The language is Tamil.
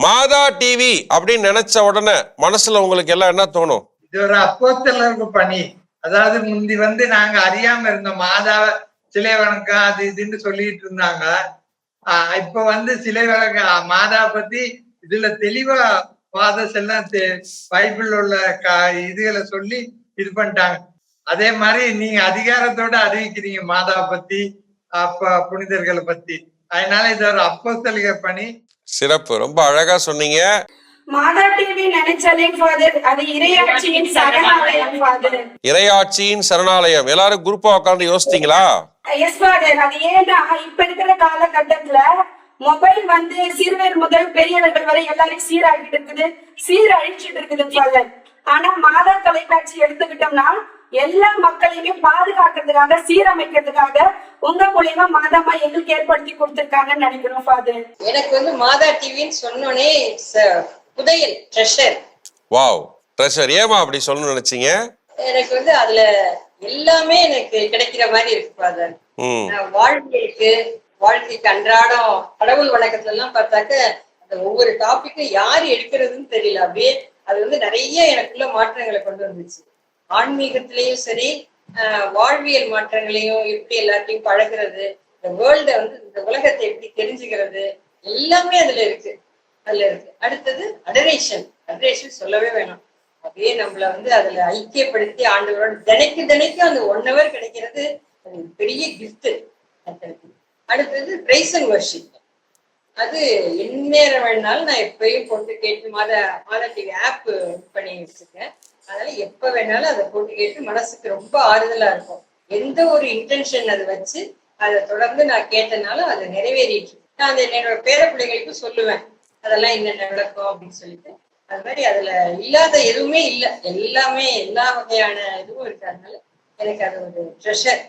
மாதா டிவி அப்படின்னு நினைச்ச உடனே மனசுல உங்களுக்கு எல்லாம் என்ன தோணும்? இது ஒரு அப்போஸ்தலருக்கு பணி. அதாவது முந்தி வந்து நாங்க அறியாம இருந்த மாதா சிலை வணக்கம் அது இதுன்னு சொல்லிட்டு இருந்தாங்க. இப்ப வந்து சிலை வணக்கம் மாதா பத்தி இதுல தெளிவா ஃபாதர்ஸ் எல்லாம் தெ- உள்ள க- இதுகளை சொல்லி இது பண்ணிட்டாங்க. அதே மாதிரி நீங்க அதிகாரத்தோட அறிவிக்கிறீங்க மாதா பத்தி அப்ப புனிதர்களை பத்தி. அதனால இது ஒரு அப்போஸ்தலிக பணி. சிறப்பு. ரொம்ப அழகா சொன்னீங்க. மாதா டிவி நினைச்சாலே ஃபாதர் அது இறையாட்சியின் சரணாலயம் ஃபாதர். இறையாட்சியின் சரணாலயம். எல்லாரும் குரூப்பா உட்கார்ந்து யோசித்தீங்களா எஸ் ஃபாதர் அது ஏன்னா இப்ப இருக்கிற காலகட்டத்துல மொபைல் வந்து சிறுவர் முதல் பெரியவர்கள் வரை எல்லாரையும் சீராக்கிட்டு இருக்குது சீரழிச்சிட்டு இருக்குது ஃபாதர் ஆனா மாதா தொலைக்காட்சி எடுத்துக்கிட்டோம்னா எல்லா மக்களையுமே பாதுகாக்கிறதுக்காக சீரமைக்கிறதுக்காக உங்க மூலியமா மாதாமா எங்களுக்கு ஏற்படுத்தி கொடுத்திருக்காங்கன்னு நினைக்கிறோம் ஃபாதர் எனக்கு வந்து மாதா டிவின்னு சொன்னோனே புதையல் ட்ரெஷர் வாவ் ட்ரெஷர் ஏமா அப்படி சொல்லணும்னு நினைச்சீங்க? எனக்கு வந்து அதுல எல்லாமே எனக்கு கிடைக்கிற மாதிரி இருக்கு ஃபாதர் ம். வாழ்க்கைக்கு வாழ்க்கைக்கு அன்றாடம் கடவுள் வணக்கத்துல எல்லாம் பார்த்தாக்க அந்த ஒவ்வொரு டாபிக்கும் யார் எடுக்கிறதுன்னு தெரியல. அப்படியே அது வந்து நிறைய எனக்குள்ள மாற்றங்களை கொண்டு வந்துச்சு. ஆன்மீகத்திலையும் சரி ஆஹ் வாழ்வியல் மாற்றங்களையும் எப்படி எல்லாத்தையும் பழகுறது இந்த வேர்ல்ட வந்து இந்த உலகத்தை எப்படி தெரிஞ்சுக்கிறது எல்லாமே அதுல இருக்கு. அதுல இருக்கு. அடுத்தது அடரேஷன் அடரேஷன் சொல்லவே வேணாம். அப்படியே நம்மள வந்து அதுல ஐக்கியப்படுத்தி ஆண்டவரோட தினைக்கு தினைக்கும் அந்த ஒன் ஹவர் கிடைக்கிறது அது பெரிய கிஃப்ட் அடுத்தது பிரைஸ் அண்ட் வர்ஷிப் அது எந்நேரம் வேணாலும் நான் எப்பயும் போட்டு கேட்டு மாத மாத டிவி ஆப் பண்ணி வச்சிருக்கேன். அதனால எப்ப வேணாலும் அதை போட்டு கேட்டு மனசுக்கு ரொம்ப ஆறுதலா இருக்கும். எந்த ஒரு இன்டென்ஷன் அதை வச்சு அதை தொடர்ந்து நான் கேட்டனால அது நிறைவேறிட்டு நான் அதை என்னோட பேர பிள்ளைகளுக்கும் சொல்லுவேன் அதெல்லாம் என்னென்ன விளக்கம் அப்படின்னு சொல்லிட்டு. அது மாதிரி அதுல இல்லாத எதுவுமே இல்லை. எல்லாமே எல்லா வகையான இதுவும் இருக்கிறதுனால எனக்கு அது ஒரு ட்ரெஷர்